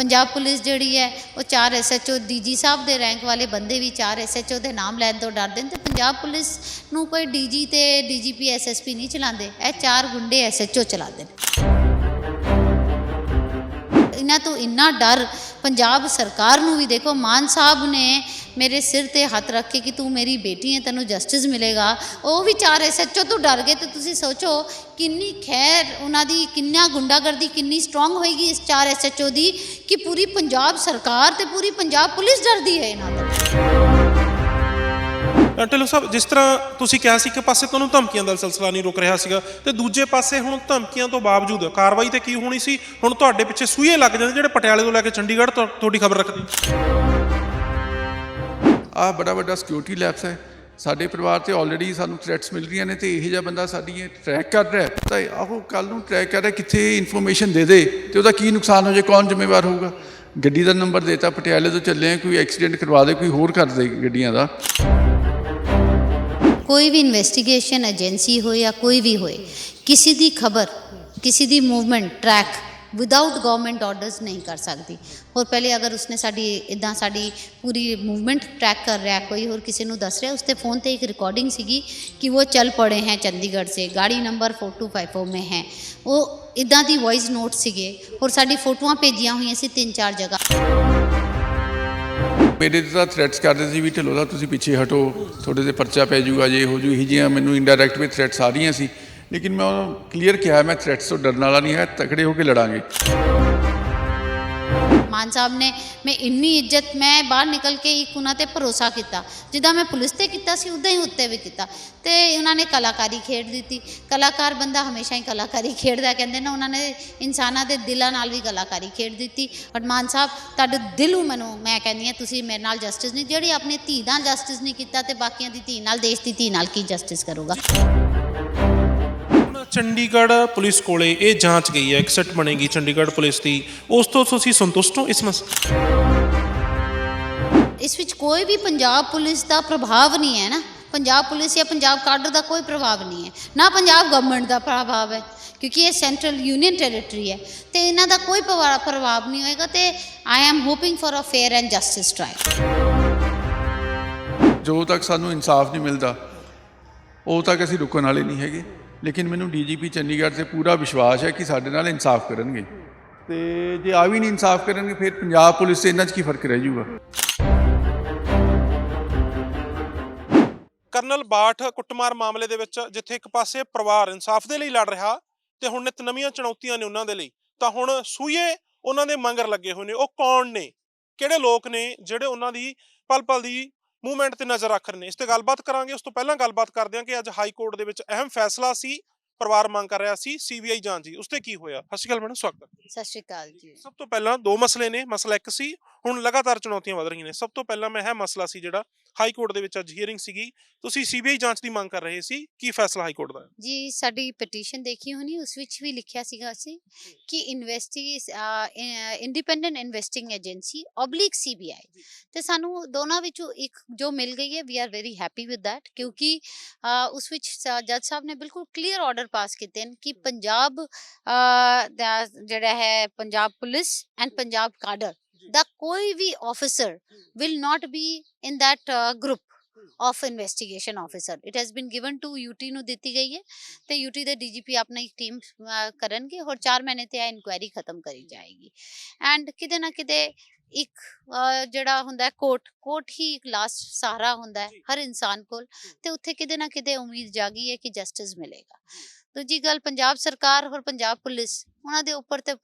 Punjab police ਜਿਹੜੀ ਹੈ, ਉਹ ਚਾਰ ਐਸਐਚਓ ਡੀਜੀ ਸਾਹਿਬ ਦੇ ਰੈਂਕ ਵਾਲੇ ਬੰਦੇ ਵੀ ਚਾਰ ਐਸਐਚਓ ਦੇ ਨਾਮ ਲੈਣ ਤੋਂ ਡਰਦੇ ਨੇ ਤੇ ਪੰਜਾਬ ਪੁਲਿਸ ਨੂੰ ਕੋਈ ਡੀਜੀ ਤੇ ਡੀਜੀਪੀ ਐਸਐਸਪੀ ਨਹੀਂ ਚਲਾਉਂਦੇ। ਇਹ ਚਾਰ ਗੁੰਡੇ ਐਸਐਚਓ ਚਲਾਉਂਦੇ ਨੇ। ਇਹਨਾਂ ਤੋਂ ਇੰਨਾ ਡਰ ਪੰਜਾਬ ਸਰਕਾਰ ਨੂੰ ਵੀ ਦੇਖੋ, ਮਾਨ ਸਾਹਿਬ ਨੇ ਮੇਰੇ ਸਿਰ ਤੇ ਹੱਥ ਰੱਖ ਕੇ ਕਿ ਤੂੰ ਮੇਰੀ ਬੇਟੀ ਹੈ, ਤੈਨੂੰ ਜਸਟਿਸ ਮਿਲੇਗਾ। ਉਹ ਵੀ ਚਾਰ ਐਸਐਚਓ ਤੋਂ ਡਰ ਗਏ ਤੇ ਤੁਸੀਂ ਸੋਚੋ ਕਿੰਨੀ ਖੈਰ ਉਹਨਾਂ ਦੀ, ਕਿੰਨਾ ਗੁੰਡਾਗਰਦੀ, ਕਿੰਨੀ ਸਟਰੋਂਗ ਹੋਏਗੀ ਇਸ ਚਾਰ ਐਸਐਚਓ ਦੀ ਕਿ ਪੂਰੀ ਪੰਜਾਬ ਸਰਕਾਰ ਤੇ ਪੂਰੀ ਪੰਜਾਬ ਪੁਲਿਸ ਡਰਦੀ ਹੈ ਇਹਨਾਂ ਤੋਂ। ਢਿੱਲੋਂ ਸਾਹਿਬ, ਜਿਸ ਤਰ੍ਹਾਂ ਤੁਸੀਂ ਕਿਹਾ ਸੀ ਕਿ ਪਾਸੇ ਤੁਹਾਨੂੰ ਧਮਕੀਆਂ ਦਾ ਸਿਲਸਿਲਾ ਨਹੀਂ ਰੁਕ ਰਿਹਾ ਸੀਗਾ, ਤੇ ਦੂਜੇ ਪਾਸੇ ਹੁਣ ਧਮਕੀਆਂ ਤੋਂ ਬਾਵਜੂਦ ਕਾਰਵਾਈ ਤੇ ਕੀ ਹੋਣੀ ਸੀ? ਹੁਣ ਤੁਹਾਡੇ ਪਿੱਛੇ ਸੂਏ ਲੱਗ ਜਾਂਦੇ ਜਿਹੜੇ ਪਟਿਆਲੇ ਤੋਂ ਲੈ ਕੇ ਚੰਡੀਗੜ੍ਹ ਤੋਂ, ਤੁਹਾਡੀ ਖਬਰ ਰੱਖਦੇ। ਆ ਬੜਾ ਵੱਡਾ ਸਿਕਿਉਰਿਟੀ ਲੈਪਸ ਹੈ। ਸਾਡੇ ਪਰਿਵਾਰ ਤੇ ਆਲਰੇਡੀ ਸਾਨੂੰ ਥ੍ਰੈਟਸ ਮਿਲ ਰਹੀਆਂ ਨੇ ਤੇ ਇਹ ਜਿਹਾ ਬੰਦਾ ਸਾਡੀ ਟਰੈਕ ਕਰ ਰਿਹਾ ਤਾਂ ਆਹੋ ਕੱਲ ਨੂੰ ਟਰੈਕ ਕਰ ਰਿਹਾ ਕਿੱਥੇ ਇਨਫੋਰਮੇਸ਼ਨ ਦੇ ਦੇ ਤੇ ਉਹਦਾ ਕੀ ਨੁਕਸਾਨ ਹੋ ਜਾਏ ਕੌਣ ਜ਼ਿੰਮੇਵਾਰ ਹੋਊਗਾ? ਗੱਡੀ ਦਾ ਨੰਬਰ ਦੇਤਾ, ਪਟਿਆਲੇ ਤੋਂ ਚੱਲੇ ਆ, ਕੋਈ ਐਕਸੀਡੈਂਟ ਕਰਵਾ ਦੇ, ਕੋਈ ਹੋਰ ਕਰ ਦੇ ਗੱਡੀਆਂ ਦਾ। ਕੋਈ ਵੀ ਇਨਵੈਸਟੀਗੇਸ਼ਨ ਏਜੰਸੀ ਹੋਏ ਜਾਂ ਕੋਈ ਵੀ ਹੋਏ, ਕਿਸੇ ਦੀ ਖਬਰ, ਕਿਸੇ ਦੀ movement track without government orders ਨਹੀਂ ਕਰ ਸਕਦੀ ਹੋਰ ਪਹਿਲੇ ਅਗਰ ਉਸਨੇ ਸਾਡੀ ਇਦਾਂ ਸਾਡੀ ਪੂਰੀ ਮੂਵਮੈਂਟ ਟਰੈਕ ਕਰ ਰਿਹਾ ਕੋਈ ਹੋਰ ਕਿਸੇ ਨੂੰ ਦੱਸ ਰਿਹਾ ਉਸਤੇ ਫੋਨ ਤੇ ਇੱਕ ਰਿਕਾਰਡਿੰਗ ਸੀਗੀ ਕਿ ਉਹ ਚੱਲ ਪੜੇ ਹੈ ਚੰਡੀਗੜ੍ਹ ਸੇ ਗਾੜੀ ਨੰਬਰ 4254 ਮੇ ਹੈ ਉਹ ਇਦਾਂ ਦੀ ਵੌਇਸ ਨੋਟ ਸੀਗੇ ਹੋਰ ਸਾਡੀ ਫੋਟੋਆਂ ਭੇਜੀਆਂ ਹੋਈਆਂ ਸੀ ਤਿੰਨ ਚਾਰ ਜਗ੍ਹਾ ਮੇਰੇ ਤੇ ਤਾਂ ਥ੍ਰੈਟਸ ਕਰਦੇ ਸੀ ਵੀ ਢਿੱਲੋਂ ਦਾ ਤੁਸੀਂ ਪਿੱਛੇ ਹਟੋ ਤੁਹਾਡੇ ਤੇ ਪਰਚਾ ਪੈ ਜਾਊਗਾ ਜੇ ਹੋ ਜੂ ਹੀ ਜੀਆਂ ਮੈਨੂੰ ਇਨਡਾਇਰੈਕਟ ਵੀ ਥ੍ਰੈਟਸ ਆ ਰਹੀਆਂ ਸੀ ਲੇਕਿਨ ਮੈਂ ਉਹਨੂੰ ਕਲੀਅਰ ਕਿਹਾ ਮੈਂ ਥ੍ਰੈਟਸ ਤੋਂ ਡਰਨ ਵਾਲਾ ਨਹੀਂ ਹੈ, ਤਕੜੇ ਹੋ ਕੇ ਲੜਾਂਗੇ। ਮਾਨ ਸਾਹਿਬ ਨੇ ਮੈਂ ਇੰਨੀ ਇੱਜ਼ਤ, ਮੈਂ ਬਾਹਰ ਨਿਕਲ ਕੇ ਇੱਕ ਉਹਨਾਂ ਤੇ ਭਰੋਸਾ ਕੀਤਾ, ਜਿੱਦਾਂ ਮੈਂ ਪੁਲਿਸ ਤੇ ਕੀਤਾ ਸੀ, ਉਦਾਂ ਹੀ ਉੱਤੇ ਵੀ ਕੀਤਾ। ਤੇ ਉਹਨਾਂ ਨੇ ਕਲਾਕਾਰੀ ਖੇਡ ਦਿੱਤੀ। ਕਲਾਕਾਰ ਬੰਦਾ ਹਮੇਸ਼ਾ ਹੀ ਕਲਾਕਾਰੀ ਖੇਡਦਾ, ਕਹਿੰਦੇ ਨਾ ਉਹਨਾਂ ਨੇ ਇਨਸਾਨਾਂ ਦੇ ਦਿਲਾਂ ਨਾਲ ਵੀ ਕਲਾਕਾਰੀ ਖੇਡ ਦਿੱਤੀ। ਬਟ ਮਾਨ ਸਾਹਿਬ, ਤੁਹਾਡੇ ਦਿਲੋਂ ਮੈਨੂੰ, ਮੈਂ ਕਹਿੰਦੀ ਹਾਂ, ਤੁਸੀਂ ਮੇਰੇ ਨਾਲ ਜਸਟਿਸ ਨਹੀਂ, ਜਿਹੜੀ ਆਪਣੀ ਧੀ ਨਾਲ ਜਸਟਿਸ ਨਹੀਂ ਕੀਤਾ ਤੇ ਬਾਕੀਆਂ ਦੀ ਧੀ ਨਾਲ, ਦੇਸ਼ ਦੀ ਧੀ ਨਾਲ ਕੀ ਜਸਟਿਸ ਕਰੂਗਾ? ਚੰਡੀਗੜ੍ਹ ਪੁਲਿਸ ਕੋਲੇ ਇਹ ਜਾਂਚ ਗਈ ਹੈ ਐਕਸੈਟ ਬਣੇਗੀ ਚੰਡੀਗੜ੍ਹ ਪੁਲਿਸ ਦੀ। ਉਸ ਤੋਂ ਤੁਸੀਂ ਸੰਤੁਸ਼ਟ ਹੋ ਇਸ ਮਸਲੇ ਇਸ ਵਿੱਚ ਕੋਈ ਵੀ ਪੰਜਾਬ ਪੁਲਿਸ ਦਾ ਪ੍ਰਭਾਵ ਨਹੀਂ ਹੈ ਨਾ। ਪੰਜਾਬ ਪੁਲਿਸ ਜਾਂ ਪੰਜਾਬ ਕਾਡਰ ਦਾ ਕੋਈ ਪ੍ਰਭਾਵ ਨਹੀਂ ਹੈ। ਨਾ ਪੰਜਾਬ ਗਵਰਨਮੈਂਟ ਦਾ ਪ੍ਰਭਾਵ ਹੈ ਕਿਉਂਕਿ ਇਹ ਸੈਂਟਰਲ ਯੂਨੀਅਨ ਟੈਰੀਟਰੀ ਹੈ। ਤੇ ਇਹਨਾਂ ਦਾ ਕੋਈ ਪ੍ਰਭਾ- ਪ੍ਰਭਾਵ ਨਹੀਂ ਹੋਏਗਾ ਤੇ I am hoping for a fair and justice trial ਜੋ ਤੱਕ ਸਾਨੂੰ ਇਨਸਾਫ ਨਹੀਂ ਮਿਲਦਾ ਉਹ ਤੱਕ ਅਸੀਂ ਰੁਕਣ ਵਾਲੇ ਨਹੀਂ ਹੈਗੇ। ਲੇਕਿਨ ਮੈਨੂੰ ਡੀਜੀਪੀ ਚੰਡੀਗੜ੍ਹ ਤੇ ਪੂਰਾ ਵਿਸ਼ਵਾਸ ਹੈ ਕਿ ਸਾਡੇ ਨਾਲ ਇਨਸਾਫ ਕਰਨਗੇ। ਤੇ ਜੇ ਆ ਵੀ ਨਹੀਂ ਇਨਸਾਫ ਕਰਨਗੇ, ਫਿਰ ਪੰਜਾਬ ਪੁਲਿਸ ਤੇ ਇਹਨਾਂ 'ਚ ਕੀ ਫ਼ਰਕ ਰਹਿ ਜਾਊਗਾ ਕਰਨਲ ਬਾਠ ਕੁੱਟਮਾਰ ਮਾਮਲੇ ਦੇ ਵਿੱਚ ਜਿੱਥੇ ਇੱਕ ਪਾਸੇ ਪਰਿਵਾਰ ਇਨਸਾਫ ਦੇ ਲਈ ਲੜ ਰਿਹਾ ਤੇ ਹੁਣ ਨਿਤ ਨਵੀਆਂ ਚੁਣੌਤੀਆਂ ਨੇ ਉਹਨਾਂ ਦੇ ਲਈ, ਤਾਂ ਹੁਣ ਸੂਏ ਉਹਨਾਂ ਦੇ ਮੰਗਰ ਲੱਗੇ ਹੋਏ ਨੇ। ਉਹ ਕੌਣ ਨੇ? ਕਿਹੜੇ ਲੋਕ ਨੇ ਜਿਹੜੇ ਉਹਨਾਂ ਦੀ ਪਲ ਪਲ ਦੀ ਮੂਵਮੈਂਟ ਤੇ ਨਜ਼ਰ ਰੱਖ ਰਹੇ ਨੇ। ਇਸ ਤੇ ਗੱਲਬਾਤ ਕਰਾਂਗੇ। ਉਸ ਤੋਂ ਪਹਿਲਾਂ ਗੱਲਬਾਤ ਕਰਦੇ ਹਾਂ ਕਿ ਅੱਜ ਹਾਈ ਕੋਰਟ ਦੇ ਵਿੱਚ ਅਹਿਮ ਫੈਸਲਾ ਸੀ ਪਰਿਵਾਰ ਮੰਗ ਕਰ ਰਿਹਾ ਸੀ ਸੀਬੀਆਈ ਜਾਂਚ ਦੀ। ਉਸ ਤੇ ਕੀ ਹੋਇਆ? ਸਤਿ ਸ਼੍ਰੀ ਅਕਾਲ ਮੈਡਮ ਸਵਾਗਤ ਸਤਿ ਸ਼੍ਰੀ ਅਕਾਲ ਜੀ। ਸਭ ਤੋਂ ਪਹਿਲਾਂ ਦੋ ਮਸਲੇ ਨੇ। ਮਸਲਾ ਇੱਕ ਸੀ ਹੁਣ ਲਗਾਤਾਰ ਚੁਣੌਤੀਆਂ ਵਧ ਰਹੀਆਂ ਨੇ। ਸਭ ਤੋਂ ਪਹਿਲਾਂ ਮੈਂ ਇਹ ਮਸਲਾ ਸੀ ਜਿਹੜਾ ਹਾਈ ਕੋਰਟ ਦੇ ਵਿੱਚ ਅੱਜ ਹੀਅਰਿੰਗ ਸੀਗੀ। ਤੁਸੀਂ ਸੀਬੀਆਈ ਜਾਂਚ ਦੀ ਮੰਗ ਕਰ ਰਹੇ ਸੀ ਕੀ ਫੈਸਲਾ ਹਾਈ ਕੋਰਟ ਦਾ ਹੈ? ਜੀ ਸਾਡੀ ਪਟੀਸ਼ਨ ਦੇਖੀ ਹੋਣੀ ਉਸ ਵਿੱਚ ਵੀ ਲਿਖਿਆ ਸੀਗਾ ਅਸੀਂ ਕਿ ਇਨਵੈਸਟੀ ਇੰਡੀਪੈਂਡੈਂਟ ਇਨਵੈਸਟਿੰਗ ਏਜੰਸੀ ਓਬਲਿਕ ਸੀਬੀਆਈ ਤੇ ਸਾਨੂੰ ਦੋਨਾਂ ਵਿੱਚੋਂ ਇੱਕ ਜੋ ਮਿਲ ਗਈ ਹੈ we are very happy with that ਕਿਉਂਕਿ ਉਸ ਵਿੱਚ ਜੱਜ ਸਾਹਿਬ ਨੇ ਬਿਲਕੁਲ ਕਲੀਅਰ ਆਰਡਰ ਪਾਸ ਕੀਤੇ ਨੇ ਕਿ ਪੰਜਾਬ ਜਿਹੜਾ ਹੈ Punjab police and Punjab cadre ਦਾ ਕੋਈ ਵੀ officer will not be in that uh, group of investigation officer it has been given to UT ਨੂੰ ਦਿੱਤੀ ਗਈ ਹੈ ਤੇ UT ਦੇ DGP ਆਪਣਾ ਇੱਕ ਟੀਮ ਕਰਨਗੇ ਹੋਰ 4 ਮਹੀਨੇ ਤੇ ਇਹ ਇਨਕੁਆਇਰੀ ਖਤਮ ਕਰੀ ਜਾਏਗੀ ਐਂਡ ਕਿਤੇ ਨਾ ਕਿਤੇ ਇੱਕ ਜਿਹੜਾ ਹੁੰਦਾ ਹੈ ਕੋਰਟ ਕੋਰਟ ਹੀ ਇੱਕ ਲਾਸਟ ਸਹਾਰਾ ਹੁੰਦਾ ਹੈ ਹਰ ਇਨਸਾਨ ਕੋਲ ਤੇ ਉੱਥੇ ਕਿਤੇ ਨਾ ਕਿਤੇ ਉਮੀਦ ਜਾਗੀ ਹੈ ਕਿ ਜਸਟਿਸ ਮਿਲੇਗਾ ਦੂਜੀ ਗੱਲ ਪੰਜਾਬ ਸਰਕਾਰ ਹੋਰ ਪੰਜਾਬ ਪੁਲਿਸ ਉਹਨਾਂ ਦੇ ਉੱਪਰ ਤੇ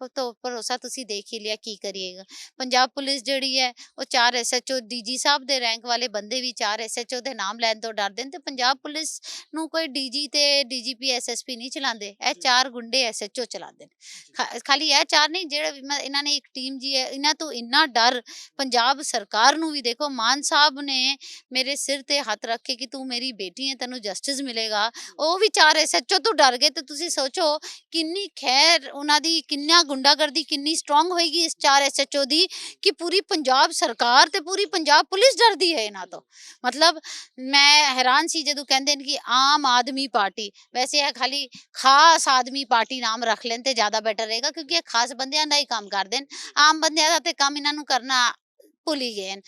ਭਰੋਸਾ ਤੁਸੀਂ ਦੇਖ ਹੀ ਲਿਆ ਕੀ ਕਰੀਏਗਾ। ਪੰਜਾਬ ਪੁਲਿਸ ਜਿਹੜੀ ਹੈ ਉਹ ਚਾਰ ਐਸਐਚਓ ਡੀਜੀ ਸਾਹਿਬ ਦੇ ਰੈਂਕ ਵਾਲੇ ਬੰਦੇ ਵੀ ਚਾਰ ਐਸਐਚਓ ਦੇ ਨਾਮ ਲੈਣ ਤੋਂ ਡਰਦੇ ਨੇ ਤੇ ਪੰਜਾਬ ਪੁਲਿਸ ਨੂੰ ਕੋਈ ਡੀਜੀ ਤੇ ਡੀਜੀਪੀ ਐਸਐਸਪੀ ਨਹੀਂ ਚਲਾਉਂਦੇ। ਇਹ ਚਾਰ ਗੁੰਡੇ ਐਸਐਚਓ ਚਲਾਉਂਦੇ ਨੇ। ਖਾਲੀ ਇਹ ਚਾਰ ਨਹੀਂ ਜਿਹੜੇ ਇਹਨਾਂ ਨੇ ਇੱਕ ਟੀਮ ਜੀ ਹੈ ਇਹਨਾਂ ਤੋਂ ਇੰਨਾ ਡਰ ਪੰਜਾਬ ਸਰਕਾਰ ਨੂੰ ਵੀ ਦੇਖੋ ਮਾਨ ਸਾਹਿਬ ਨੇ ਮੇਰੇ ਸਿਰ ਤੇ ਹੱਥ ਰੱਖ ਕੇ ਕਿ ਤੂੰ ਮੇਰੀ ਬੇਟੀ ਹੈ ਤੈਨੂੰ ਜਸਟਿਸ ਮਿਲੇਗਾ। ਉਹ ਵੀ ਚਾਰ ਐਸਐਚਓ ਤੋਂ ਡਰ ਗਏ ਤੇ ਤੁਸੀਂ ਸੋਚੋ ਕਿੰਨੀ ਖੈਰ ਉਹਨਾਂ ਦੀ ਕਿੰਨਾ ਗੁੰਡਾਗਰਦੀ, ਕਿੰਨੀ ਸਟਰੋਂਗ ਹੋਏਗੀ ਇਸ ਚਾਰ ਐਸਐਚਓ ਦੀ ਕਿ ਪੂਰੀ ਪੰਜਾਬ ਸਰਕਾਰ ਤੇ ਪੂਰੀ ਪੰਜਾਬ ਪੁਲਿਸ ਡਰਦੀ ਹੈ ਇਹਨਾਂ ਤੋਂ। ਮਤਲਬ ਮੈਂ ਹੈਰਾਨ ਸੀ ਜਦੋਂ ਕਹਿੰਦੇ ਨੇ ਕਿ ਆਮ ਆਦਮੀ ਪਾਰਟੀ, ਵੈਸੇ ਇਹ ਖਾਲੀ ਖਾਸ ਆਦਮੀ ਪਾਰਟੀ ਨਾਮ ਰੱਖ ਲੈਣ ਤੇ ਜ਼ਿਆਦਾ ਬੈਟਰ ਰਹੇਗਾ ਕਿਉਂਕਿ ਇਹ ਖਾਸ ਬੰਦਿਆਂ ਦਾ ਹੀ ਕੰਮ ਕਰਦੇ ਨੇ। ਆਮ ਬੰਦਿਆਂ ਦਾ ਤੇ ਕੰਮ ਇਹਨਾਂ ਨੂੰ ਕਰਨਾ ਭੁੱਲ ਹੀ ਗਏ ਨੇ।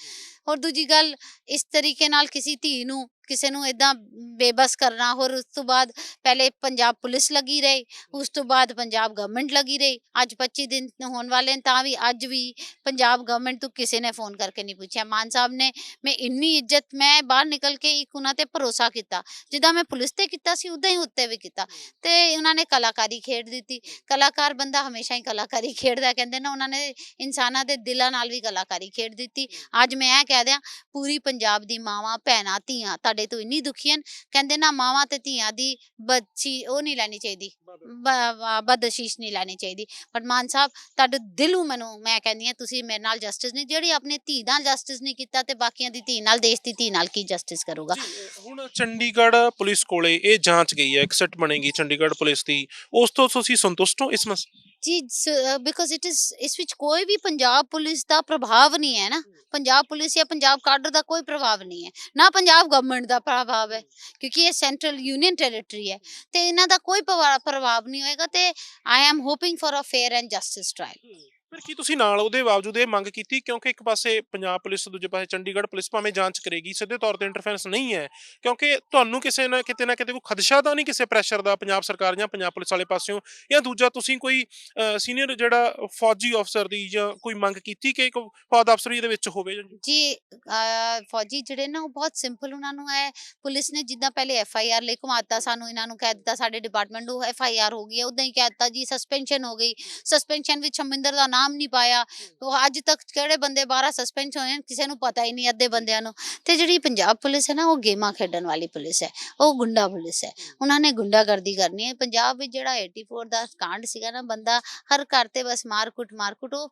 ਔਰ ਦੂਜੀ ਗੱਲ, ਇਸ ਤਰੀਕੇ ਨਾਲ ਕਿਸੇ ਧੀ ਨੂੰ ਕਿਸੇ ਨੂੰ ਇਦਾਂ ਬੇਬਸ ਕਰਨਾ ਹੋਰ ਉਸ ਤੋਂ ਬਾਅਦ ਪਹਿਲੇ ਪੰਜਾਬ ਪੁਲਿਸ ਲੱਗੀ ਰਹੀ ਉਸ ਤੋਂ ਬਾਅਦ ਪੰਜਾਬ ਗਵਰਨਮੈਂਟ ਲੱਗੀ ਰਹੀ। ਅੱਜ 25 ਦਿਨ ਹੋਣ ਵਾਲੇ ਨੇ ਤਾਂ ਵੀ ਅੱਜ ਵੀ ਪੰਜਾਬ ਗਵਰਨਮੈਂਟ ਤੋਂ ਕਿਸੇ ਨੇ ਫੋਨ ਕਰਕੇ ਨਹੀਂ ਪੁੱਛਿਆ। ਮਾਨ ਸਾਹਿਬ ਨੇ ਮੈਂ ਇੰਨੀ ਇੱਜ਼ਤ ਮੈਂ ਬਾਹਰ ਨਿਕਲ ਕੇ ਇੱਕ ਉਹਨਾਂ ਤੇ ਭਰੋਸਾ ਕੀਤਾ। ਜਿੱਦਾਂ ਮੈਂ ਪੁਲਿਸ ਤੇ ਕੀਤਾ ਸੀ ਉਦਾਂ ਹੀ ਉੱਤੇ ਵੀ ਕੀਤਾ। ਤੇ ਉਹਨਾਂ ਨੇ ਕਲਾਕਾਰੀ ਖੇਡ ਦਿੱਤੀ। ਕਲਾਕਾਰ ਬੰਦਾ ਹਮੇਸ਼ਾ ਹੀ ਕਲਾਕਾਰੀ ਖੇਡਦਾ ਕਹਿੰਦੇ ਨਾ ਉਹਨਾਂ ਨੇ ਇਨਸਾਨਾਂ ਦੇ ਦਿਲਾਂ ਨਾਲ ਵੀ ਕਲਾਕਾਰੀ ਖੇਡ ਦਿੱਤੀ। ਅੱਜ ਮੈਂ ਇਹ ਕਹਿ ਦਿਆਂ ਪੂਰੀ ਪੰਜਾਬ ਦੀ ਮਾਵਾਂ ਭੈਣਾਂ ਧੀਆਂ ਤੁਹਾਡੇ ਤੋਂ ਇੰਨੀ ਦੁਖੀ ਹਨ ਕਹਿੰਦੇ ਨਾ ਮਾਵਾਂ ਤੇ ਧੀਆਂ ਦੀ ਬੱਚੀ ਉਹ ਨਹੀਂ ਲੈਣੀ ਚਾਹੀਦੀ ਬਦਸ਼ੀਸ਼ ਨਹੀਂ ਲੈਣੀ ਚਾਹੀਦੀ। ਬਟ ਮਾਨ ਸਾਹਿਬ ਤੁਹਾਡੇ ਦਿਲੋਂ ਮੈਨੂੰ ਮੈਂ ਕਹਿੰਦੀ ਹਾਂ ਤੁਸੀਂ ਮੇਰੇ ਨਾਲ ਜਸਟਿਸ ਨਹੀਂ ਜਿਹੜੀ ਆਪਣੀ ਧੀ ਨਾਲ ਜਸਟਿਸ ਨਹੀਂ ਕੀਤਾ ਤੇ ਬਾਕੀਆਂ ਦੀ ਧੀ ਨਾਲ ਦੇਸ਼ ਦੀ ਧੀ ਨਾਲ ਕੀ ਜਸਟਿਸ ਕਰੂਗਾ? ਹੁਣ ਚੰਡੀਗੜ੍ਹ ਪੁਲਿਸ ਕੋਲੇ ਇਹ ਜਾਂਚ ਗਈ ਹੈ ਇੱਕ ਸਿੱਟ ਬਣੇਗੀ ਚੰਡੀਗੜ੍ਹ ਪੁਲਿਸ ਦੀ। ਉਸ ਤੋਂ ਤੁਸੀਂ ਸੰਤੁਸ਼ਟ ਹੋ ਇਸ ਮਸ? ਜੀ ਬਿਕੋਜ਼ ਇਟ ਇਜ਼ ਇਸ ਵਿੱਚ ਕੋਈ ਵੀ ਪੰਜਾਬ ਪੁਲਿਸ ਦਾ ਪ੍ਰਭਾਵ ਨਹੀਂ ਹੈ ਨਾ। ਪੰਜਾਬ ਪੁਲਿਸ ਜਾਂ ਪੰਜਾਬ ਕਾਡਰ ਦਾ ਕੋਈ ਪ੍ਰਭਾਵ ਨਹੀਂ ਹੈ। ਨਾ ਪੰਜਾਬ ਗਵਰਨਮੈਂਟ ਦਾ ਪ੍ਰਭਾਵ ਹੈ ਕਿਉਂਕਿ ਇਹ ਸੈਂਟਰਲ ਯੂਨੀਅਨ ਟੈਰੀਟਰੀ ਹੈ। ਤੇ ਇਹਨਾਂ ਦਾ ਕੋਈ ਪ੍ਰਭਾ- ਪ੍ਰਭਾਵ ਨਹੀਂ ਹੋਏਗਾ ਤੇ I am hoping for a fair and justice trial ਫਿਰ ਕੀ ਤੁਸੀਂ ਨਾਲ ਉਹਦੇ ਬਾਵਜੂਦ ਇਹ ਮੰਗ ਕੀਤੀ? ਕਿਉਂਕਿ ਇੱਕ ਪਾਸੇ ਪੰਜਾਬ ਪੁਲਿਸ ਦੂਜੇ ਪਾਸੇ ਚੰਡੀਗੜ੍ਹ ਪੁਲਿਸ ਭਾਵੇਂ ਜਾਂਚ ਕਰੇਗੀ ਸਿੱਧੇ ਤੌਰ ਤੇ ਇੰਟਰਫੇਰੈਂਸ ਨਹੀਂ ਹੈ। ਕਿਉਂਕਿ ਤੁਹਾਨੂੰ ਕਿਸੇ ਨਾ ਕਿਤੇ ਨਾ ਕਿਤੇ ਕੋਈ ਖਦਸ਼ਾ ਤਾਂ ਨਹੀਂ ਕਿਸੇ ਪ੍ਰੈਸ਼ਰ ਦਾ ਪੰਜਾਬ ਸਰਕਾਰ ਜਾਂ ਪੰਜਾਬ ਪੁਲਿਸ ਵਾਲੇ ਪਾਸਿਓਂ? ਜਾਂ ਦੂਜਾ ਤੁਸੀਂ ਕੋਈ ਸੀਨੀਅਰ ਜਿਹੜਾ ਫੌਜੀ ਅਫਸਰ ਦੀ ਜਾਂ ਕੋਈ ਮੰਗ ਕੀਤੀ ਕਿ ਇੱਕ ਫੌਜ ਅਫਸਰੀ ਦੇ ਵਿੱਚ ਹੋਵੇ? ਜੀ ਅਹ, ਫੌਜੀ ਜਿਹੜੇ ਨਾ ਉਹ ਬਹੁਤ ਸਿੰਪਲ ਉਹਨਾਂ ਨੂੰ ਹੈ। ਪੁਲਿਸ ਨੇ ਜਿੱਦਾਂ ਪਹਿਲੇ ਐਫ ਆਈ ਆਰ ਲਈ ਘੁਮਾਤਾ ਸਾਨੂੰ ਇਹਨਾਂ ਨੂੰ ਕਹਿ ਦਿੱਤਾ ਸਾਡੇ ਡਿਪਾਰਟਮੈਂਟ ਨੂੰ ਐਫ ਆਈ ਆਰ ਹੋ ਗਈ ਹੈ ਉਦਾਂ ਹੀ ਕਹਿ ਦਿੱਤਾ ਜੀ ਸਸਪੈਂਸ਼ਨ ਹੋ ਗਈ। ਸਸਪੈਂਸ਼ਨ ਵਿੱਚ ਸ਼ਮਿੰਦਰ ਦਾ ਨਾਮ ਨਹੀਂ ਪਾਇਆ। ਉਹ ਅੱਜ ਤੱਕ ਕਿਹੜੇ ਬੰਦੇ 12 ਸਸਪੈਂਡ ਹੋਏ ਨੇ ਕਿਸੇ ਨੂੰ ਪਤਾ ਹੀ ਨਹੀਂ ਅੱਧੇ ਬੰਦਿਆਂ ਨੂੰ। ਤੇ ਜਿਹੜੀ ਪੰਜਾਬ ਪੁਲਿਸ ਹੈ ਨਾ ਉਹ ਗੇਮਾਂ ਖੇਡਣ ਵਾਲੀ ਪੁਲਿਸ ਹੈ ਉਹ ਗੁੰਡਾ ਪੁਲਿਸ ਹੈ। ਉਹਨਾਂ ਨੇ ਗੁੰਡਾਗਰਦੀ ਕਰਨੀ ਹੈ। ਪੰਜਾਬ ਵਿੱਚ ਜਿਹੜਾ 84 ਦਾ ਕਾਂਡ ਸੀਗਾ ਨਾ ਬੰਦਾ ਹਰ ਘਰ ਤੇ ਬਸ ਮਾਰਕੁੱਟ ਮਾਰਕੁੱਟ ਉਹ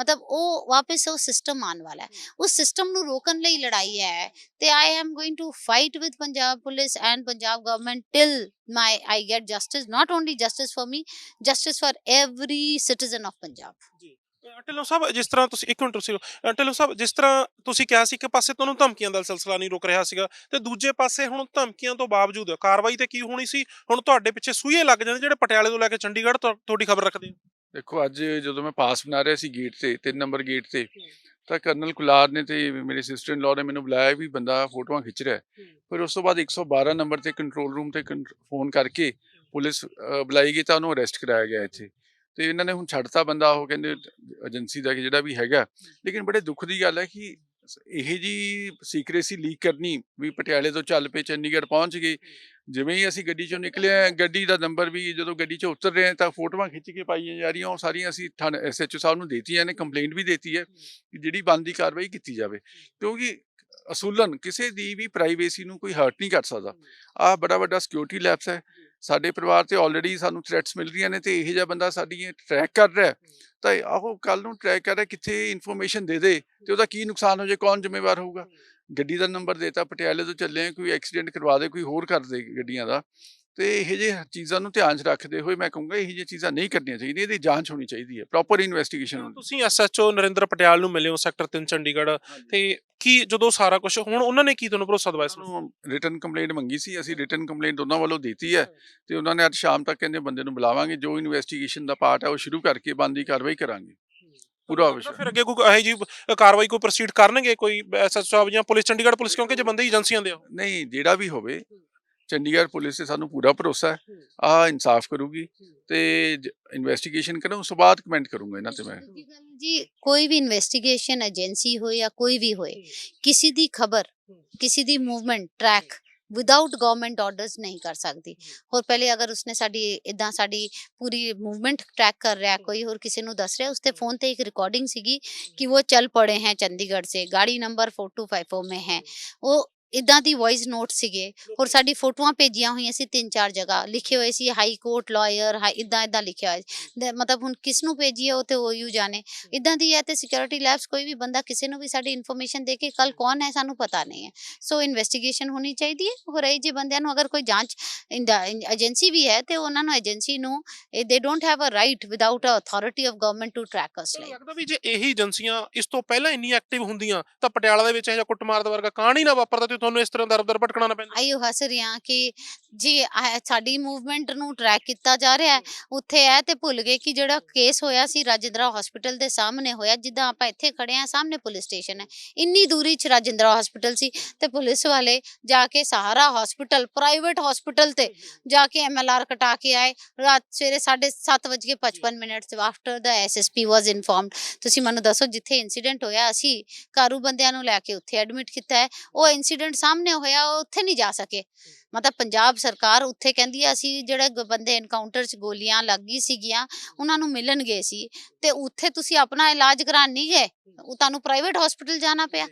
ਮਤਲਬ ਉਹ ਵਾਪਸ ਉਹ ਸਿਸਟਮ ਆਉਣ ਵਾਲਾ ਹੈ। ਉਸ ਸਿਸਟਮ ਨੂੰ ਰੋਕਣ ਲਈ ਲੜਾਈ ਹੈ ਤੇ I am going to fight with Punjab police and Punjab government till my I get justice not only justice for me justice for every citizen of Punjab Dhillon Sahib ਜਿਸ ਤਰ੍ਹਾਂ ਤੁਸੀਂ ਇੱਕ ਮਿੰਟ ਤੁਸੀਂ ਢਿੱਲੋਂ ਸਾਹਿਬ ਜਿਸ ਤਰ੍ਹਾਂ ਤੁਸੀਂ ਕਿਹਾ ਸੀ ਕਿ ਪਾਸੇ ਤੁਹਾਨੂੰ ਧਮਕੀਆਂ ਦਾ ਸਿਲਸਿਲਾ ਨਹੀਂ ਰੁਕ ਰਿਹਾ ਸੀਗਾ ਤੇ ਦੂਜੇ ਪਾਸੇ ਹੁਣ ਧਮਕੀਆਂ ਤੋਂ ਬਾਵਜੂਦ ਕਾਰਵਾਈ ਤੇ ਕੀ ਹੋਣੀ ਸੀ? ਹੁਣ ਤੁਹਾਡੇ ਪਿੱਛੇ ਸੂਏ ਲੱਗ ਜਾਂਦੇ ਜਿਹੜੇ ਪਟਿਆਲੇ ਤੋਂ ਲੈ ਕੇ ਚੰਡੀਗੜ੍ਹ ਤੋਂ ਤੁਹਾਡੀ ਖਬਰ ਰੱਖਦੇ ਆ। ਦੇਖੋ ਅੱਜ ਜਦੋਂ ਮੈਂ ਪਾਸ ਬਣਾ ਰਿਹਾ ਸੀ ਗੇਟ ਤੇ 3 ਨੰਬਰ ਗੇਟ ਤੇ ਤਾਂ ਕਰਨਲ ਕੁਲਾਰ ਨੇ ਤੇ ਮੇਰੇ ਸਿਸਟਰ ਇਨ ਨੇ ਮੈਨੂੰ ਬੁਲਾਇਆ ਵੀ ਬੰਦਾ ਫੋਟੋਆਂ ਖਿੱਚ ਰਿਹਾ। ਫਿਰ ਉਸ ਤੋਂ ਬਾਅਦ 112 ਨੰਬਰ ਤੇ ਕੰਟਰੋਲ ਰੂਮ ਤੇ ਫੋਨ ਕਰਕੇ ਪੁਲਿਸ ਬੁਲਾਈ ਗਈ ਤਾਂ ਉਹਨੂੰ ਅਰੈਸਟ ਕਰਾਇਆ ਗਿਆ ਇੱਥੇ। ਤੇ ਇਹਨਾਂ ਨੇ ਹੁਣ ਛੱਡਤਾ ਬੰਦਾ ਉਹ ਕਹਿੰਦੇ ਏਜੰਸੀ ਦਾ ਕਿ ਜਿਹੜਾ ਵੀ ਹੈਗਾ। ਲੇਕਿਨ ਬੜੇ ਦੁੱਖ ਦੀ ਗੱਲ ਹੈ ਕਿ ਇਹ ਜੀ ਸੀਕ੍ਰੇਸੀ ਲੀਕ ਕਰਨੀ ਵੀ ਪਟਿਆਲੇ ਤੋਂ ਚੱਲ ਪਏ ਚੰਡੀਗੜ੍ਹ ਪਹੁੰਚ ਗਏ। ਜਿਵੇਂ ਹੀ ਅਸੀਂ ਗੱਡੀ ਚੋਂ ਨਿਕਲੇ ਹਾਂ, ਗੱਡੀ ਦਾ ਨੰਬਰ ਵੀ ਜਦੋਂ ਗੱਡੀ ਚੋਂ ਉਤਰ ਰਹੇ ਹਾਂ ਤਾਂ ਫੋਟੋਆਂ ਖਿੱਚ ਕੇ ਪਾਈਆਂ ਜਾ ਰਹੀਆਂ ਉਹ ਸਾਰੀਆਂ ਅਸੀਂ ਥਾਣੇ ਐਸਐਚਓ ਸਾਹਿਬ ਨੂੰ ਦੇਤੀਆਂ ਨੇ ਕੰਪਲੇਂਟ ਵੀ ਦੇਤੀ ਹੈ ਕਿ ਜਿਹੜੀ ਬਣਦੀ ਕਾਰਵਾਈ ਕੀਤੀ ਜਾਵੇ। ਕਿਉਂਕਿ ਅਸੂਲਨ ਕਿਸੇ ਦੀ ਵੀ ਪ੍ਰਾਈਵੇਸੀ ਨੂੰ ਕੋਈ ਹਰਟ ਨਹੀਂ ਕਰ ਸਕਦਾ। ਆ ਬੜਾ ਵੱਡਾ ਸਿਕਿਉਰਿਟੀ ਲੈਪਸ ਹੈ। ਸਾਡੇ ਪਰਿਵਾਰ ਤੇ ਆਲਰੇਡੀ ਸਾਨੂੰ ਥ੍ਰੈਟਸ ਮਿਲ ਰਹੀਆਂ ਨੇ ਤੇ ਇਹੋ ਜਿਹਾ ਬੰਦਾ ਸਾਡੀ ਟਰੈਕ ਕਰ ਰਿਹਾ ਤਾਂ ਆਹੋ ਕੱਲ ਨੂੰ ਟਰੈਕ ਕਰ ਰਿਹਾ ਕਿੱਥੇ ਇਨਫੋਰਮੇਸ਼ਨ ਦੇ ਦੇ ਤੇ ਉਹਦਾ ਕੀ ਨੁਕਸਾਨ ਹੋ ਜਾਏ ਕੌਣ ਜ਼ਿੰਮੇਵਾਰ ਹੋਊਗਾ? ਗੱਡੀ ਦਾ ਨੰਬਰ ਦੇਤਾ ਪਟਿਆਲੇ ਤੋਂ ਚੱਲੇ ਕੋਈ ਐਕਸੀਡੈਂਟ ਕਰਵਾ ਦੇ ਕੋਈ ਹੋਰ ਕਰ ਦੇ ਗੱਡੀਆਂ ਦਾ। ਤੇ ਇਹ ਜਿਹੇ ਚੀਜ਼ਾਂ ਨੂੰ ਧਿਆਨ 'ਚ ਰੱਖਦੇ ਹੋਏ ਮੈਂ ਕਹੂੰਗਾ ਇਹ ਜਿਹੀਆਂ ਚੀਜ਼ਾਂ ਨਹੀਂ ਕਰਨੀਆਂ ਚਾਹੀਦੀਆਂ ਇਹਦੀ ਜਾਂਚ ਹੋਣੀ ਚਾਹੀਦੀ ਹੈ ਪ੍ਰੋਪਰ ਇਨਵੈਸਟੀਗੇਸ਼ਨ ਤੁਸੀਂ ਐਸਐਚਓ ਨਰਿੰਦਰ ਪਟਿਆਲ ਨੂੰ ਮਿਲੇ ਹੋ ਸੈਕਟਰ 3 ਚੰਡੀਗੜ੍ਹ ਤੇ ਕੀ ਜਦੋਂ ਸਾਰਾ ਕੁਝ ਹੁਣ ਉਹਨਾਂ ਨੇ ਕੀ ਤੁਹਾਨੂੰ ਭਰੋਸਾ ਦਵਾਇਆ ਸਾਨੂੰ ਰਿਟਨ ਕੰਪਲੇਂਟ ਮੰਗੀ ਸੀ ਅਸੀਂ ਰਿਟਨ ਕੰਪਲੇਂਟ ਉਹਨਾਂ ਵੱਲੋਂ ਦਿੱਤੀ ਹੈ ਤੇ ਉਹਨਾਂ ਨੇ ਅੱਜ ਸ਼ਾਮ ਤੱਕ ਕਹਿੰਦੇ ਬੰਦੇ ਨੂੰ ਬੁਲਾਵਾਂਗੇ ਜੋ ਇਨਵੈਸਟੀਗੇਸ਼ਨ ਦਾ ਪਾਰਟ ਹੈ ਉਹ ਸ਼ੁਰੂ ਕਰਕੇ ਬੰਦੀ ਕਾਰਵਾਈ ਕਰਾਂਗੇ। ਪੂਰਾ ਤਾਂ ਵਿਸ਼ਾ। ਫਿਰ ਅੱਗੇ ਕੋਈ ਇਹੋ ਜੀ ਕਾਰਵਾਈ ਕੋਈ ਪ੍ਰੋਸੀਡ ਕਰਨਗੇ? ਕੋਈ ਐਸਐਚਓ ਸਾਹਿਬ ਜਾਂ ਪੁਲਿਸ ਚੰਡੀਗੜ੍ਹ ਪੁਲਿਸ ਕਿਉਂਕਿ ਜੇ ਬੰਦੇ ਏਜੰਸੀਆਂ ਦੇ ਆ। ਨਹੀਂ ਜਿਹੜਾ ਵੀ ਹੋਵੇ ਚੰਡੀਗੜ੍ਹ ਪੁਲਿਸ ਤੇ ਸਾਨੂੰ ਪੂਰਾ ਭਰੋਸਾ ਹੈ। ਆ ਇਨਸਾਫ ਕਰੂਗੀ ਤੇ ਇਨਵੈਸਟੀਗੇਸ਼ਨ ਕਰਾਂ ਉਸ ਤੋਂ ਬਾਅਦ ਕਮੈਂਟ ਕਰੂੰਗਾ ਇਹਨਾਂ ਤੇ ਮੈਂ। ਜੀ ਕੋਈ ਵੀ ਇਨਵੈਸਟੀਗੇਸ਼ਨ ਏਜੰਸੀ ਹੋਏ ਜਾਂ ਕੋਈ ਵੀ ਹੋਏ ਕਿਸੇ ਦੀ ਖਬਰ ਕਿਸੇ ਦੀ movement track without government orders ਨਹੀਂ ਕਰ ਸਕਦੀ ਹੋਰ ਪਹਿਲੇ ਅਗਰ ਉਸਨੇ ਸਾਡੀ ਇਦਾਂ ਸਾਡੀ ਪੂਰੀ ਮੂਵਮੈਂਟ ਟਰੈਕ ਕਰ ਰਿਹਾ ਹੈ, ਕੋਈ ਹੋਰ ਕਿਸੇ ਨੂੰ ਦੱਸ ਰਿਹਾ उसके फोन पे एक रिकॉर्डिंग सीगी कि वो चल पड़े हैं चंडीगढ़ से गाड़ी नंबर 4254 में है वो ਇਦਾਂ ਦੀ ਵੌਇਸ ਨੋਟ ਸੀਗੇ। ਔਰ ਸਾਡੀ ਫੋਟੋਆਂ ਭੇਜੀਆਂ ਹੋਈਆਂ ਸੀ ਤਿੰਨ ਚਾਰ ਜਗ੍ਹਾ। ਲਿਖੇ ਹੋਏ ਸੀ ਹਾਈ ਕੋਰਟ ਲਾਇਰ ਇਦਾਂ ਇਦਾਂ ਲਿਖਿਆ ਹੋਇਆ ਮਤਲਬ ਹੁਣ ਕਿਸ ਨੂੰ ਭੇਜੀਏ ਉਹ ਤੇ ਉਹ ਯੂ ਜਾਣੇ ਇਦਾਂ ਦੀ ਹੈ ਤੇ ਸਿਕਿਉਰਿਟੀ ਲੈਬਸ ਕੋਈ ਵੀ ਬੰਦਾ ਕਿਸੇ ਨੂੰ ਵੀ ਸਾਡੀ ਇਨਫੋਰਮੇਸ਼ਨ ਦੇ ਕੇ ਕੱਲ ਕੌਣ ਹੈ ਸਾਨੂੰ ਪਤਾ ਨਹੀਂ ਹੈ। ਸੋ ਇਨਵੈਸਟੀਗੇਸ਼ਨ ਹੋਣੀ ਚਾਹੀਦੀ ਹੈ। ਹੋ ਰਹੀ ਜੇ ਬੰਦਿਆਂ ਨੂੰ ਅਗਰ ਕੋਈ ਜਾਂਚ ਏਜੰਸੀ ਵੀ ਹੈ ਤੇ ਉਹਨਾਂ ਨੂੰ ਏਜੰਸੀ ਨੂੰ ਦੇ don't have a right without a authority of government to track us like ਲੱਗਦਾ ਵੀ ਜੇ ਇਹੀ ਏਜੰਸੀਆਂ ਇਸ ਤੋਂ ਪਹਿਲਾਂ ਇੰਨੀ ਐਕਟਿਵ ਹੁੰਦੀਆਂ ਤਾਂ ਪਟਿਆਲਾ ਦੇ ਵਿੱਚ ਇਹ ਜਿਹਾ ਕੁੱਟਮਾਰ ਦਾ ਵਰਗਾ ਕਾਂਡ ਹੀ ਨਾ ਵਾਪਰਦਾ ਤੇ ਤੁਹਾਨੂੰ ਇਸ ਤਰ੍ਹਾਂ ਦਰ-ਦਰ ਭਟਕਣਾ ਨਾ ਪੈਂਦਾ? ਆਈਓ ਹੱਸ ਹਾਂ ਕਿ ਜੀ ਆਹ ਸਾਡੀ ਮੂਵਮੈਂਟ ਨੂੰ ਟਰੈਕ ਕੀਤਾ ਜਾ ਰਿਹਾ ਹੈ। ਉੱਥੇ ਹੈ ਤੇ ਭੁੱਲ ਗਏ ਕਿ ਜਿਹੜਾ ਕੇਸ ਹੋਇਆ ਸੀ ਰਾਜਿੰਦਰਾ ਹਸਪੀਟਲ ਦੇ ਸਾਹਮਣੇ ਹੋਇਆ ਜਿੱਦਾਂ ਆਪਾਂ ਇੱਥੇ ਖੜੇ ਆ ਸਾਹਮਣੇ ਪੁਲਿਸ ਸਟੇਸ਼ਨ ਹੈ। ਇੰਨੀ ਦੂਰੀ 'ਚ ਰਾਜਿੰਦਰਾ ਹਸਪੀਟਲ ਸੀ ਤੇ ਪੁਲਿਸ ਵਾਲੇ ਜਾ ਕੇ ਸਹਾਰਾ ਹਸਪੀਟਲ ਪ੍ਰਾਈਵੇਟ ਹਸਪੀਟਲ ਤੇ ਜਾ ਕੇ ਐਮਐਲਆਰ ਕਟਾ ਕੇ ਆਏ। ਰਾਤ ਸਵੇਰੇ 7:30 ਮਿੰਟ ਆਫਟਰ ਦਾ ਐਸਐਸਪੀ ਵਾਸ ਇਨਫਾਰਮਡ ਤੁਸੀਂ ਮੈਨੂੰ ਦੱਸੋ ਜਿੱਥੇ ਇਨਸੀਡੈਂਟ ਹੋਇਆ ਅਸੀਂ ਕਾਰੂ ਬੰਦਿਆਂ ਨੂੰ ਲੈ ਕੇ ਉੱਥੇ ਐਡਮਿਟ ਕੀਤਾ ਹੈ। ਉਹ ਇਨਸੀਡੈਂਟ ਸਾਹਮਣੇ ਹੋਇਆ ਉਹ ਉੱਥੇ ਨਹੀਂ ਜਾ ਸਕੇ। ਮਤਲਬ ਪੰਜਾਬ ਸਰਕਾਰ ਉੱਥੇ ਕਹਿੰਦੀ ਹੈ ਅਸੀਂ ਜਿਹੜੇ ਗ- ਬੰਦੇ ਐਨਕਾਊਂਟਰ 'ਚ ਗੋਲੀਆਂ ਲੱਗ ਗਈ ਸੀਗੀਆਂ ਉਹਨਾਂ ਨੂੰ ਮਿਲਣ ਗਏ ਸੀ। ਤੇ ਉੱਥੇ ਤੁਸੀਂ ਆਪਣਾ ਇਲਾਜ ਕਰਾਉਣ ਨਹੀਂ ਗਏ ਉਹ ਤੁਹਾਨੂੰ ਪ੍ਰਾਈਵੇਟ ਹਸਪੀਟਲ ਜਾਣਾ ਪਿਆ।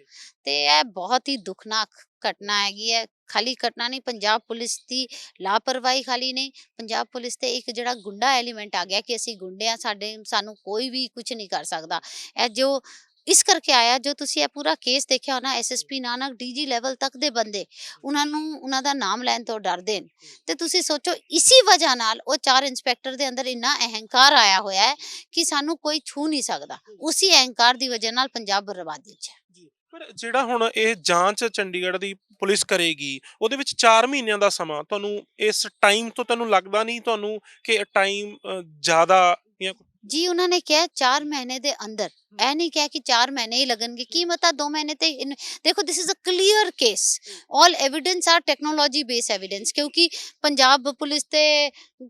ਤੇ ਇਹ ਬਹੁਤ ਹੀ ਦੁਖਨਾਕ ਘਟਨਾ ਹੈਗੀ ਹੈ। ਖਾਲੀ ਘਟਨਾ ਨਹੀਂ ਪੰਜਾਬ ਪੁਲਿਸ ਦੀ ਲਾਪਰਵਾਹੀ ਖਾਲੀ ਨਹੀਂ। ਪੰਜਾਬ ਪੁਲਿਸ ਤੇ ਇੱਕ ਜਿਹੜਾ ਗੁੰਡਾ ਐਲੀਮੈਂਟ ਆ ਗਿਆ ਕਿ ਅਸੀਂ ਗੁੰਡੇ ਆ ਸਾਡੇ ਸਾਨੂੰ ਕੋਈ ਵੀ ਕੁਝ ਨਹੀਂ ਕਰ ਸਕਦਾ। ਇਹ ਜੋ ਇਸ ਕਰਕੇ ਆਇਆ ਜੋ ਤੁਸੀਂ ਇਹ ਪੂਰਾ ਕੇਸ ਦੇਖਿਆ ਹੋਣਾ ਐਸਐਸਪੀ ਨਾਨਕ ਡੀਜੀ ਲੈਵਲ ਤੱਕ ਦੇ ਬੰਦੇ ਉਹਨਾਂ ਨੂੰ ਉਹਨਾਂ ਦਾ ਨਾਮ ਲੈਣ ਤੋਂ ਡਰਦੇ ਨੇ। ਤੇ ਤੁਸੀਂ ਸੋਚੋ ਇਸੀ ਵਜ੍ਹਾ ਨਾਲ ਉਹ ਚਾਰ ਇੰਸਪੈਕਟਰ ਦੇ ਅੰਦਰ ਇੰਨਾ ਅਹੰਕਾਰ ਆਇਆ ਹੋਇਆ ਹੈ ਕਿ ਸਾਨੂੰ ਕੋਈ ਛੂ ਨਹੀਂ ਸਕਦਾ। ਉਸੇ ਅਹੰਕਾਰ ਦੀ ਵਜ੍ਹਾ ਨਾਲ ਪੰਜਾਬ ਬਰਬਾਦੀ 'ਚ ਹੈ। ਪਰ ਜਿਹੜਾ ਹੁਣ ਇਹ ਜਾਂਚ ਚੰਡੀਗੜ੍ਹ ਦੀ ਪੁਲਿਸ ਕਰੇਗੀ ਉਹਦੇ ਵਿੱਚ 4 ਮਹੀਨਿਆਂ ਦਾ ਸਮਾਂ ਤੁਹਾਨੂੰ ਇਸ ਟਾਈਮ ਤੋਂ ਤੁਹਾਨੂੰ ਲੱਗਦਾ ਨਹੀਂ ਤੁਹਾਨੂੰ ਕਿ ਟਾਈਮ ਜ਼ਿਆਦਾ ਜਾਂ ਜੀ ਉਹਨਾਂ ਨੇ ਕਿਹਾ 4 ਮਹੀਨੇ ਦੇ ਅੰਦਰ ਇਹ ਨਹੀਂ ਕਿਹਾ ਕਿ 4 ਮਹੀਨੇ ਹੀ ਲੱਗਣਗੇ ਕੀ ਮਤਾ 2 ਮਹੀਨੇ ਤੇ ਇਨ- ਦੇਖੋ this is a clear case all evidence are technology base evidence ਕਿਉਂਕਿ ਪੰਜਾਬ ਪੁਲਿਸ ਤੇ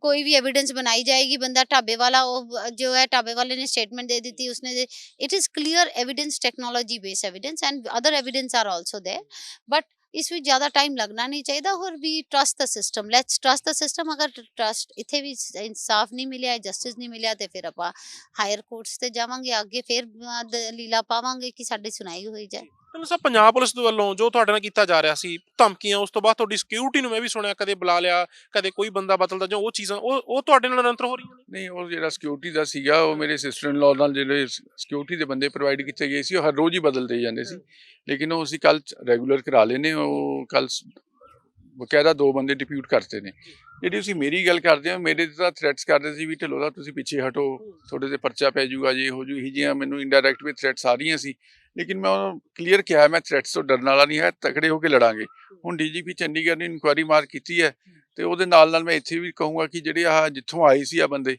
ਕੋਈ ਵੀ ਐਵੀਡੈਂਸ ਬਣਾਈ ਜਾਏਗੀ ਬੰਦਾ ਢਾਬੇ ਵਾਲਾ ਉਹ ਜੋ ਹੈ ਢਾਬੇ ਵਾਲੇ ਨੇ ਸਟੇਟਮੈਂਟ ਦੇ ਦਿੱਤੀ ਉਸਨੇ it is clear evidence technology base evidence and other evidence are also there but ਇਸ ਵਿੱਚ ਜ਼ਿਆਦਾ ਟਾਈਮ ਲੱਗਣਾ ਨਹੀਂ ਚਾਹੀਦਾ, ਹੋਰ ਵੀ ਟਰਸਟ ਦਾ ਸਿਸਟਮ ਲੈਟਸ ਟਰਸਟ ਦਾ ਸਿਸਟਮ ਅਗਰ ਟਰਸਟ ਇੱਥੇ ਵੀ ਇਨਸਾਫ ਨਹੀਂ ਮਿਲਿਆ ਜਸਟਿਸ ਨਹੀਂ ਮਿਲਿਆ, ਤੇ ਫਿਰ ਆਪਾਂ ਹਾਇਰ ਕੋਰਟਸ ਤੇ ਜਾਵਾਂਗੇ, ਅੱਗੇ ਫਿਰ ਲੀਲਾ ਪਾਵਾਂਗੇ ਕਿ ਸਾਡੀ ਸੁਣਾਈ ਹੋਈ ਜਾਏ। ਤੁਹਾਨੂੰ ਸਰ ਪੰਜਾਬ ਪੁਲਿਸ ਦੇ ਵੱਲੋਂ ਜੋ ਤੁਹਾਡੇ ਨਾਲ ਕੀਤਾ ਜਾ ਰਿਹਾ ਸੀ ਧਮਕੀਆਂ ਉਸ ਤੋਂ ਬਾਅਦ ਤੁਹਾਡੀ ਸਿਕਿਉਰਿਟੀ ਨੂੰ ਮੈਂ ਵੀ ਸੁਣਿਆ ਕਦੇ ਬੁਲਾ ਲਿਆ ਕਦੇ ਕੋਈ ਬੰਦਾ ਬਦਲਦਾ ਜਾਂ ਉਹ ਚੀਜ਼ਾਂ ਉਹ ਉਹ ਤੁਹਾਡੇ ਨਾਲ ਨਿਰੰਤਰ ਹੋ ਰਹੀਆਂ ਨੇ? ਨਹੀਂ ਉਹ ਜਿਹੜਾ ਸਿਕਿਉਰਿਟੀ ਦਾ ਸੀਗਾ ਉਹ ਮੇਰੇ ਸਿਸਟਰ ਇਨ ਲਾਅ ਨਾਲ ਜਿਹੜੇ ਸਿਕਿਉਰਿਟੀ ਦੇ ਬੰਦੇ ਪ੍ਰੋਵਾਈਡ ਕੀਤੇ ਗਏ ਸੀ ਉਹ ਹਰ ਰੋਜ਼ ਹੀ ਬਦਲਦੇ ਜਾਂਦੇ ਸੀ। ਲੇਕਿਨ ਉਹ ਅਸੀਂ ਕੱਲ ਰੈਗੂਲਰ ਕਰਾ ਲੈਨੇ ਉਹ ਕੱਲ ਬਕਾਇਦਾ ਦੋ ਬੰਦੇ ਡਿਪਿਊਟ ਕਰਤੇ ਨੇ। ਜਿਹੜੀ ਤੁਸੀਂ ਮੇਰੀ ਗੱਲ ਕਰਦੇ ਹੋ, ਮੇਰੇ ਤਾਂ ਥ੍ਰੈਟਸ ਕਰਦੇ ਸੀ ਵੀ ਢਿੱਲੋਂ ਦਾ ਤੁਸੀਂ ਪਿੱਛੇ ਹਟੋ, ਤੁਹਾਡੇ ਤੇ ਪਰਚਾ ਪੈ ਜਾਊਗਾ ਜੇ ਹੋ ਜੂ, ਇਹੀ ਜਿਹੀਆਂ ਮੈਨੂੰ ਇਨਡਾਇਰੈਕਟ ਵੀ ਥ੍ਰੈਟਸ ਆ ਰਹੀਆਂ ਸੀ। ਲੇਕਿਨ ਮੈਂ ਉਹਨੂੰ ਕਲੀਅਰ ਕਿਹਾ, ਮੈਂ ਥ੍ਰੈਟਸ ਤੋਂ ਡਰਨ ਵਾਲਾ ਨਹੀਂ ਹੈ, ਤਕੜੇ ਹੋ ਕੇ ਲੜਾਂਗੇ। ਹੁਣ ਡੀਜੀਪੀ ਚੰਡੀਗੜ੍ਹ ਨੇ ਇਨਕੁਆਇਰੀ ਮਾਰ ਕੀਤੀ ਹੈ ਤੇ ਉਹਦੇ ਨਾਲ ਨਾਲ ਮੈਂ ਇੱਥੇ ਵੀ ਕਹੂੰਗਾ ਕਿ ਜਿਹੜੇ ਆ ਜਿੱਥੋਂ ਆਏ ਸੀ ਆ ਬੰਦੇ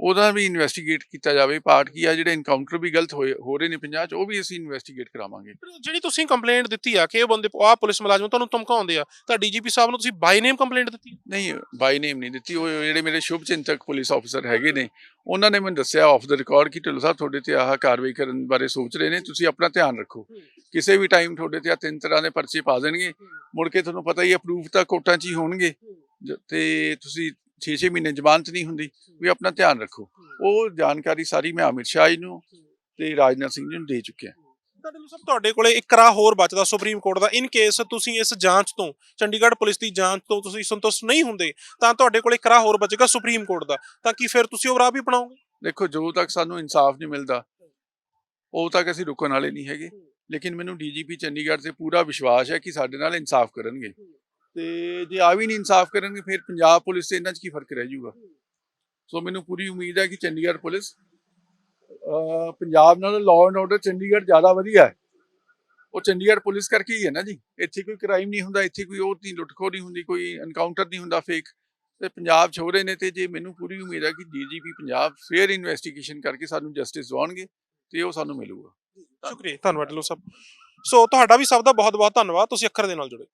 ਉਹਦਾ ਵੀ ਇਨਵੈਸਟੀਗੇਟ ਕੀਤਾ ਜਾਵੇ ਪਾਰਟ ਕੀ ਆ ਜਿਹੜੇ ਐਨਕਾਊਂਟਰ ਵੀ ਗਲਤ ਹੋਏ ਹੋ ਰਹੇ ਨੇ ਪੰਜਾਬ 'ਚ ਉਹ ਵੀ ਅਸੀਂ ਇਨਵੈਸਟੀਗੇਟ ਕਰਾਵਾਂਗੇ। ਜਿਹੜੀ ਤੁਸੀਂ ਕੰਪਲੇਂਟ ਦਿੱਤੀ ਆ ਕਿ ਇਹ ਬੰਦੇ ਆਹ ਪੁਲਿਸ ਮੁਲਾਜ਼ਮ ਤੁਹਾਨੂੰ ਧਮਕਾਉਂਦੇ ਆ ਤਾਂ ਡੀਜੀਪੀ ਸਾਹਿਬ ਨੂੰ ਤੁਸੀਂ ਬਾਈ ਨੇਮ ਕੰਪਲੇਂਟ ਦਿੱਤੀ ਨਹੀਂ ਬਾਈ ਨੇਮ ਨਹੀਂ ਦਿੱਤੀ ਉਹ ਜਿਹੜੇ ਮੇਰੇ ਸ਼ੁਭ ਚਿੰਤਕ ਪੁਲਿਸ ਆਫੀਸਰ ਹੈਗੇ ਨੇ ਉਹਨਾਂ ਨੇ ਮੈਨੂੰ ਦੱਸਿਆ ਆਫ ਦਾ ਰਿਕਾਰਡ ਕਿ ਢਿੱਲੋਂ ਸਾਹਿਬ ਤੁਹਾਡੇ ਤੇ ਆਹ ਕਾਰਵਾਈ ਕਰਨ ਬਾਰੇ ਸੋਚ ਰਹੇ ਨੇ ਤੁਸੀਂ ਆਪਣਾ ਧਿਆਨ ਰੱਖੋ। ਕਿਸੇ ਵੀ ਟਾਈਮ ਤੁਹਾਡੇ ਤੇ ਆ ਤਿੰਨ ਤਰ੍ਹਾਂ ਦੇ ਪਰਚੇ ਪਾ ਦੇਣਗੇ ਮੁੜ ਕੇ ਤੁਹਾਨੂੰ ਪਤਾ ਹੀ ਅਪਰੂਵ ਤਾਂ ਕੋਰਟਾਂ 'ਚ ਹੀ ਹੋਣਗੇ। ਤੇ ਤੁਸੀਂ 6-6 ਮਹੀਨੇ ਜ਼ਮਾਨਤ ਨਹੀਂ ਹੁੰਦੀ ਵੀ ਆਪਣਾ ਧਿਆਨ ਰੱਖੋ। ਉਹ ਜਾਣਕਾਰੀ ਸਾਰੀ ਮੈਂ ਅਮਿਤ ਸ਼ਾਹ ਜੀ ਨੂੰ ਤੇ ਰਾਜਨਾਥ ਸਿੰਘ ਜੀ ਨੂੰ ਦੇ ਚੁੱਕਿਆ ਤੁਹਾਡੇ ਕੋਲੇ ਇੱਕ ਰਾਹ ਹੋਰ ਬਚਦਾ ਸੁਪਰੀਮ ਕੋਰਟ ਦਾ। ਇਨ ਕੇਸ ਤੁਸੀਂ ਇਸ ਜਾਂਚ ਤੋਂ ਚੰਡੀਗੜ੍ਹ ਪੁਲਿਸ ਦੀ ਜਾਂਚ ਤੋਂ ਤੁਸੀਂ ਸੰਤੁਸ਼ਟ ਨਹੀਂ ਹੁੰਦੇ ਤਾਂ ਤੁਹਾਡੇ ਕੋਲ ਇੱਕ ਰਾਹ ਹੋਰ ਬਚੇਗਾ ਸੁਪਰੀਮ ਕੋਰਟ ਦਾ। ਤਾਂ ਕੀ ਫਿਰ ਤੁਸੀਂ ਉਹ ਰਾਹ ਵੀ ਅਪਣਾਓਗੇ? ਦੇਖੋ ਜਦੋਂ ਤੱਕ ਸਾਨੂੰ ਇਨਸਾਫ ਨਹੀਂ ਮਿਲਦਾ ਉਦੋਂ ਤੱਕ ਅਸੀਂ ਰੁਕਣ ਵਾਲੇ ਨਹੀਂ ਹੈਗੇ। ਲੇਕਿਨ ਮੈਨੂੰ ਡੀਜੀਪੀ ਚੰਡੀਗੜ੍ਹ ਤੇ ਪੂਰਾ ਵਿਸ਼ਵਾਸ ਹੈ ਕਿ ਸਾਡੇ ਨਾਲ ਇਨਸਾਫ ਕਰਨਗੇ। ਤੇ ਜੇ ਆ ਵੀ ਨਹੀਂ ਇਨਸਾਫ ਕਰਨਗੇ, ਫਿਰ ਪੰਜਾਬ ਪੁਲਿਸ ਤੇ ਇਹਨਾਂ 'ਚ ਕੀ ਫ਼ਰਕ ਰਹਿ ਜਾਊਗਾ? ਸੋ ਮੈਨੂੰ ਪੂਰੀ ਉਮੀਦ ਹੈ ਕਿ ਚੰਡੀਗੜ੍ਹ ਪੁਲਿਸ ਪੰਜਾਬ ਨਾਲ ਲਾਅ ਐਂਡ ਆਰਡਰ ਚੰਡੀਗੜ੍ਹ ਜ਼ਿਆਦਾ ਵਧੀਆ ਹੈ। ਉਹ ਚੰਡੀਗੜ੍ਹ ਪੁਲਿਸ ਕਰਕੇ ਹੀ ਹੈ ਨਾ ਜੀ। ਇੱਥੇ ਕੋਈ ਕ੍ਰਾਈਮ ਨਹੀਂ ਹੁੰਦਾ, ਇੱਥੇ ਕੋਈ ਉਹ ਨਹੀਂ ਲੁੱਟਖੋ ਨਹੀਂ ਹੁੰਦੀ, ਕੋਈ ਐਨਕਾਊਂਟਰ ਨਹੀਂ ਹੁੰਦਾ ਫੇਕ ਤੇ ਪੰਜਾਬ 'ਚ ਹੋ ਰਹੇ ਨੇ ਤੇ ਜੇ ਮੈਨੂੰ ਪੂਰੀ ਉਮੀਦ ਹੈ ਕਿ ਡੀਜੀਪੀ ਪੰਜਾਬ ਫੇਅਰ ਇਨਵੈਸਟੀਗੇਸ਼ਨ ਕਰਕੇ ਸਾਨੂੰ ਜਸਟਿਸ ਦਵਾਉਣਗੇ ਤੇ ਉਹ ਸਾਨੂੰ ਮਿਲੂਗਾ। ਸ਼ੁਕਰੀਆ ਧੰਨਵਾਦ ਢਿੱਲੋਂ ਸਭ। ਸੋ ਤੁਹਾਡਾ ਵੀ ਸਭ ਦਾ ਬਹੁਤ ਬਹੁਤ ਧੰਨਵਾਦ। ਤੁਸੀਂ ਅੱਖਰ ਦੇ ਨਾਲ ਜੁੜੇ।